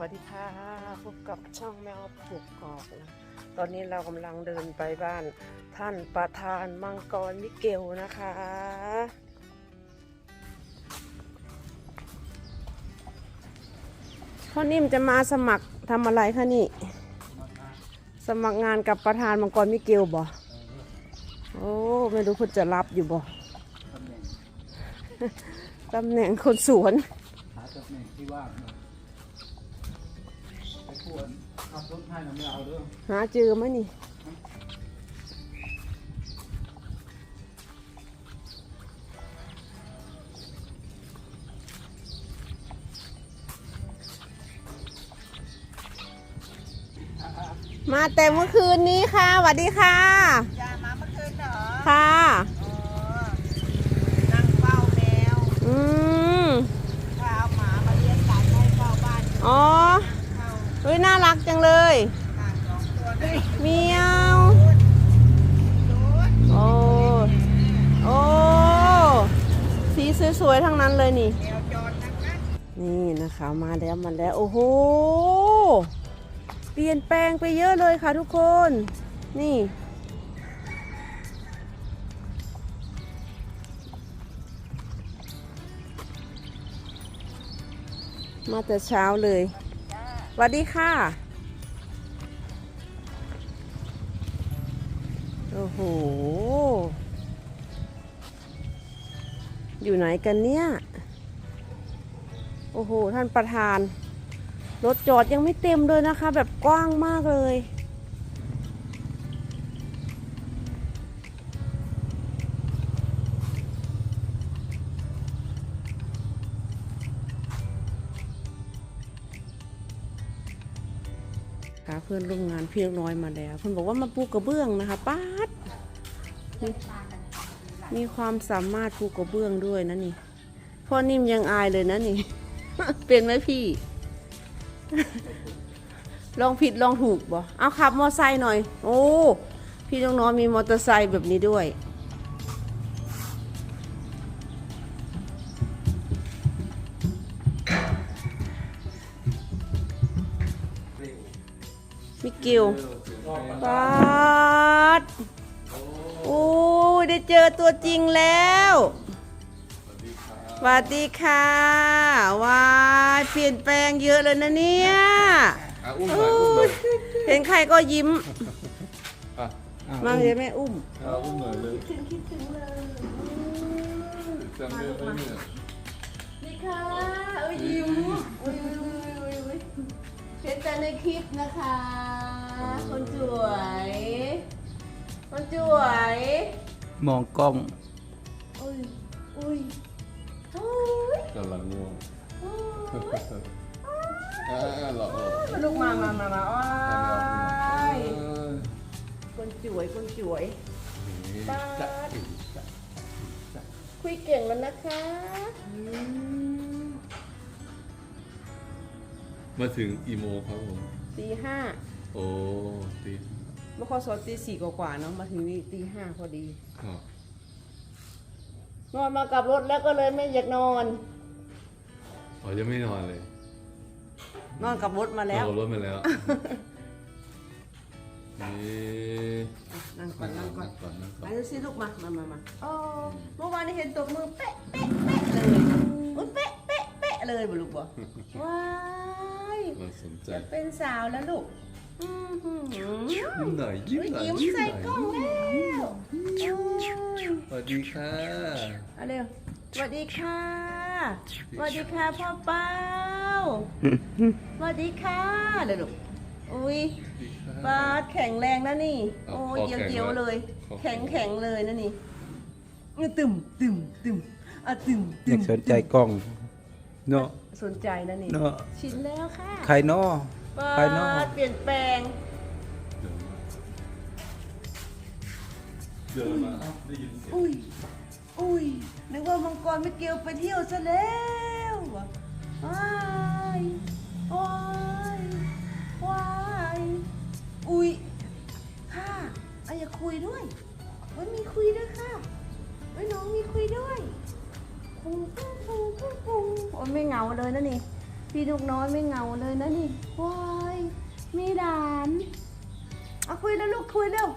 วัสดีค่ะพบกับช่องแมวผูกกอกนะตอนนี้เรากำลังเดินไปบ้านท่านประธานมังกรมิเกลนะคะ พ่อนิ่มจะมาสมัครทำอะไรคะนี่ สมัครงานกับประธานมังกรมิเกลบ่โอ้ไม่รู้คุณจะรับอยู่บ่ตำแหน่งคนสวนหาตำแหน่งที่ว่าง ขับรถให้เราไม่เอาเด้อหาเจอไหมนี่มาแต่เมื่อคืนนี้ค่ะสวัสดีค่ะ จ้ามาเมื่อคืนเหรอค่ะ อ๋อนั่งเฝ้าแมวอืมถ้าเอาหมามาเลี้ยงไก่ให้เฝ้าบ้าน อ๋อ เข้าเฮ้ยน่ารักจังเลยเมียวโอ้โอ้สีสวยๆทั้งนั้นเลยนี่ นี่นะคะมาแล้วมาแล้ว โอ้โห เปลี่ยนแปลงไปเยอะเลยค่ะทุกคน นี่มาแต่เช้าเลย สวัสดีค่ะ โอ้โห อยู่ไหนกันเนี่ย โอ้โห ท่านประธาน รถจอดยังไม่เต็มเลยนะคะ แบบกว้างมากเลย ค่ะเพื่อนร่วมงานพี่น้อยมาแล้วเพื่อนบอกว่ามาปูกระเบื้องนะคะป้าดมีความสามารถปูกระเบื้องด้วยนะนี่พ่อนิ่มยังอายเลยนะนี่ เป็นไหมพี่ ลองผิดลองถูกบ่เอาขับมอไซค์หน่อย โอ้ พี่น้องน้อยมีมอเตอร์ไซค์แบบนี้ด้วย มิเกลปาดโอ้ยได้เจอตัวจริงแล้วสวัสดีค่ะว้ายเปลี่ยนแปลงเยอะเลยนะเนี่ยอะอุ้มหน่อยอุ้มหน่อยเห็นใครก็ยิ้ม อะมาเดี๋ยวแม่อุ้มเอาอุ้มหน่อยเลยคิดถึงคิดถึงเลยจำได้ไหมเนี่ยนี่ค่ะเอ้ยยิ้มอุ้ยอุ้ยอุ้ยอุ้ยเห็นแต่ในคลิปนะคะ คนสวย คนสวยมองกล้องอุ้ยอุ้ยอุ้ยกำลังง่วงอุ้ยอ่าหลอกหลอกมาลูกมามามามาว้ายเออคนสวยคนสวยนี่ป๊าดจะถึงจะคุยเก่งแล้วนะคะอืมมาถึงอีโมครับผมตีห้า โอ้ตีเมื่อข้อสอนตีสี่กว่าๆเนาะมาถึงนี่ตีห้าพอดี ครับนอนมากับรถแล้วก็เลยไม่อยากนอน อ๋อยังไม่นอนเลยนอนกับรถมาแล้วเอารถมาแล้วนี่นั่งก่อนนั่งก่อนก่อนนั่งก่ไปอนดูสิลูกมามามามาโอ้เมื่อวานนี้เห็นตัวมือเป๊ะเป๊ะเป๊ะเลยอุ๊ยเป๊ะเป๊ะเป๊ะเลยบ่ลูกบ่ว้ายมาสนใจจะเป็นสาวแล้วลูกอือหือ ยิ้มหน่อยยิ้มหน่อยยิ้มยิ้มหใส่กล้องแล้วโอ้ยสวัสดีค่ะเอาเร็วสวัสดีค่ะสวัสดีค่ะพ่อเป้าสวัสดีค่ะเดี๋ยวลูกอุ้ยสวัสดีค่ะปลาแข็งแรงนะนี่ โอ้ยเจียวแข็งเจียวเลย แข็งแข็งเลยนะนี่ตึมตึมตึมอะตึมตึมสนใจกล้องเนาะสนใจนะนี่เนาะชินแล้วค่ะใครเนาะ ปลาใครเนาะเปลี่ยนแปลง เดินมาอ้าวได้ยินเสียงอุ้ย อุ้ย นึกว่ามังกรไม่เกี่ยวไปเที่ยวซะแล้วว้ายว้ายว้ายอุ้ย ค่ะอะอย่าคุยด้วยเฮ้ยมีคุยด้วยค่ะเฮ้ยน้องมีคุยด้วยปุ้งปุ้งปุ้งปุ้งปุ้งโอ้ยไม่เหงาเลยนะนี่ พี่พี่นกน้อยไม่เหงาเลยนะนี่ว้ายมีหลานเอาคุยแล้วลูกคุยแล้ว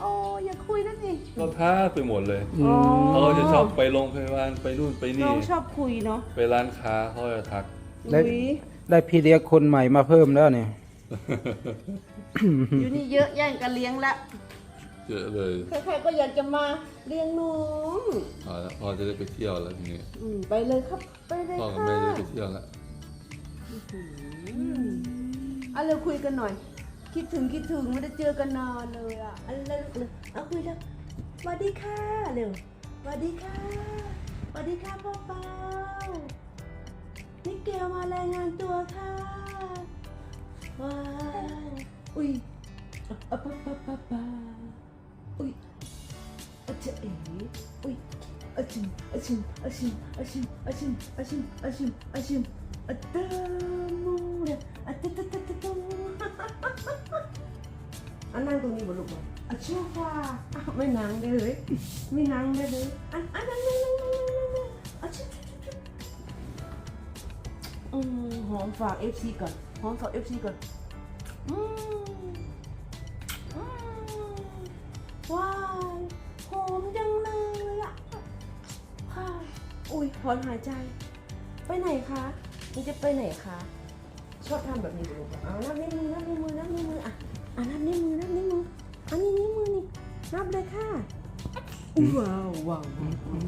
โอ้อย่าคุยนะนี่ก็ท้าไปหมดเลยอืมเขาก็จะชอบไปโรงพยาบาลไปนู่นไปน้นี่ องชอบคุยเนาะไปร้านค้าเขาจะทัก ได้ อุ๊ยได้พี่เลี้ยงคนใหม่มาเพิ่มแล้วเนี่ย อยู่นี่เยอะแย่งกันเลี้ยงละ เยอะเลยใครๆก็อยากจะมาเลี้ยงน้องพอแล้วพอจะได้ไปเที่ยวแล้วทีนี้อืมไปเลยครับ ไปเลยพ่อกับค่ะแม่จะได้ไปเที่ยวแล้วเอาเร็วคุยกันหน่อย คิดถึงคิดถึงไม่ได้เจอกันนานเลยอะเอาเร็วเลยเอาคุยแล้วสวัสดีค่ะเร็วสวัสดีค่ะสวัสดีค่ะพ่อเปานี่เกลมารายงานตัวค่ะว้าวอุ้ยอะปะปะปะปะอุ้ย อะจ๊เอ๋อุ้ยอะชิมอะชิมอะชิมอะชิมอะชิมอะชิมอะชิมอะชิมอะเตมูเลยอะตเตเตเตเตมูอันนั่งตรงนี้บลูกบ่อะชูฟ้าอ้าไม่นั่งได้เลยไม่นั่งได้เลยอันอันนั่งนั่งนั่งนั่งนั่งนั่งอะชิมอืมหอมฝาก FC ก่อนหอมฝาก FC ก่อนอืม อุ้ยถอนหายใจ ไปไหนคะนี่จะไปไหนคะ ชอบทำแบบนี้ลูกเอานับนิ้วมือนับนิ้วมือนับนิ้วมืออะอะนับนิ้วมือนับนิ้วมืออันนี้นิ้วมือนี่นับเลยค่ะว้าวว้าวว้าวว้า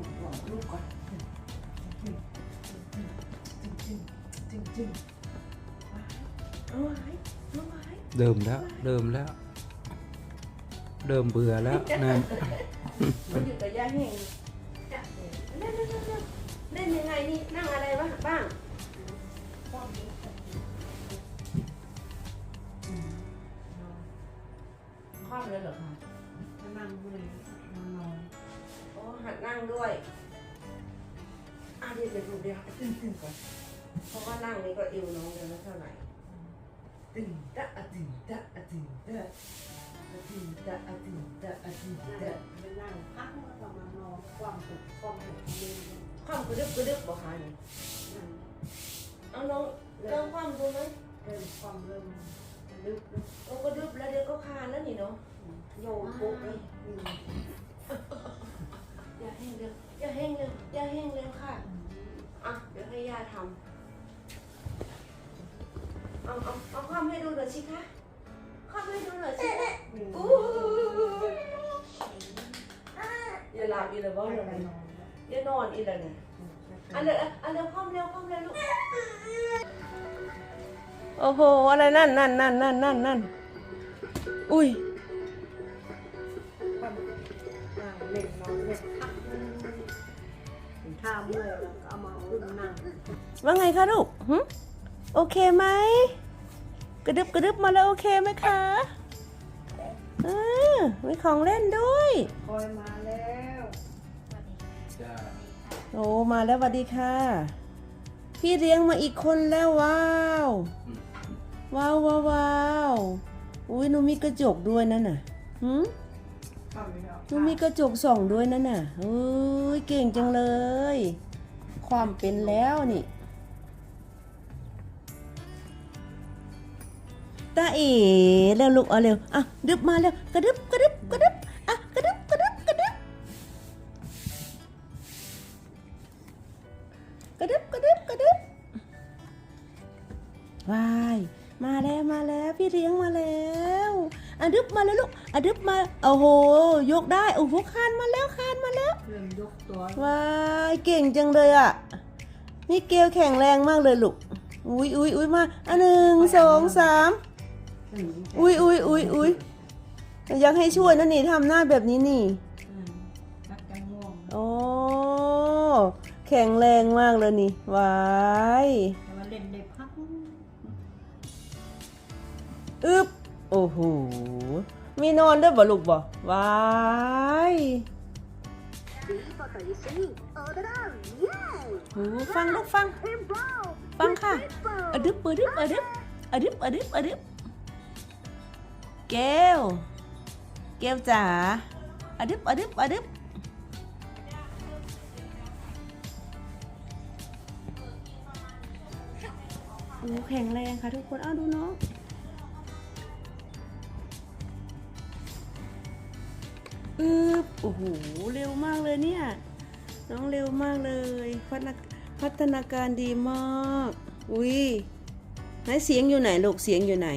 วว้าวลูกก่อนจริงจริงเอาไว้เอาไว้เดิมแล้ว เดิมแล้ว เดิมเบื่อแล้วนั่นมันอยู่กับย่าแห้งจะ เล่นเล่นเล่นเล่นเล่นยังไงนี่นั่งอะไรบ้างบ้างคว่ำเลยเหรอคะนั่งเลยนอนโอ้หัดนั่งด้วยอะเดี๋ยวเดี๋ยวดูเดี๋ยวตึงตึงก่อนเพราะว่านั่งนี่ก็เอวน้องเดี๋ยวไม่เท่าไหร่ตึงตะอะตึงตะอะตึงตะ อะตึงตะอะตึงตะอะตึงตะไปนั่งพักแล้วก็มานอนความสุขความสุขเย็นความกระดึบกระดึบบอกค่ะนี่เอาน้องเริ่มความดูไหมเริ่มความเริ่มลึกเอากระดึบแล้วเดี๋ยวก็คานแล้วนี่เนาะโยกปุ๊บเลยอย่าแห้งเร็วอย่าแห้งเร็วอย่าแห้งเร็วค่ะอะเดี๋ยวให้ยาทำเอาเอาเอาความให้ดูหน่อยสิคะ ความให้ดูหน่อยสิคะอู้อย่าหลับอีกเลยบ่ไปเดี๋ยวไปนี้นอนแล้วอย่านอนอีกเลยเนี่ยอันเร็วอันเร็วความเร็วความเร็วลูกโอ้โหอะไรนั่นนั่นนั่นนั่นนั่นนั่นอุ้ยความนั่งเล่นนอนเล่นพักนึงถึงท่าเมื่อยแล้วก็เอามาอุ้มนั่งว่าไงคะลูกหึโอเคไหม กระดึบกระดึบมาแล้วโอเคไหมคะเออมีของเล่นด้วย คอยมาแล้วจ้าโอ้มาแล้วสวัสดีค่ะ พี่เลี้ยงมาอีกคนแล้วว้าว ว้าวว้าวว้าวอุ้ยหนูมีกระจกด้วยนั่นน่ะหืมทำแล้วหนูมีกระจกส่องด้วยนั่นน่ะเอ้ยเก่งจังเลย ความเป็นแล้วนี่ ตาเอ๋เร็วลูกเอาเร็วอะดึบมาเร็วกระดึบกระดึบกระดึบอะกระดึบกระดึบกระดึบกระดึบกระดึบกระดึบวายมาแล้วมาแล้วพี่เลี้ยงมาแล้วอะดึบมาแล้วลูกอะดึบมาโอ้โห ยกได้โอ้โหคานมาแล้วคานมาแล้วเริ่มยกตัวว้ายเก่งจังเลยอะนี่เกลแข็งแรงมากเลยลูกอุ้ยอุ้ยอุ้ยมาอันหนึ่งสองสาม อืมอุ้ยอุ้ยอุ้ยอุ้ยอยากให้ช่วยนะนี่ทำหน้าแบบนี้นี่อืมรักกันง่วงโอ้แข็งแรงมากเลยนี่ว้ายแต่ว่าเล่นได้พักอึบโอ้โหมีนอนด้วยบ่ลูกบ่ว้ายโอ้ฟังลูกฟัง ฟังค่ะอะดึบอะดึบอะดึบอะดึบอะดึบอะดึบ แก้วแก้วจ๋าอดึบอดึบอดึบโอ้แข็งแรงค่ะทุกคน อ้าวดูน้องอึบโอ้โห เร็วมากเลยเนี่ย น้องเร็วมากเลยพัฒนาพัฒนาการดีมาก อุ้ยไหนเสียงอยู่ไหนลูกเสียงอยู่ไหน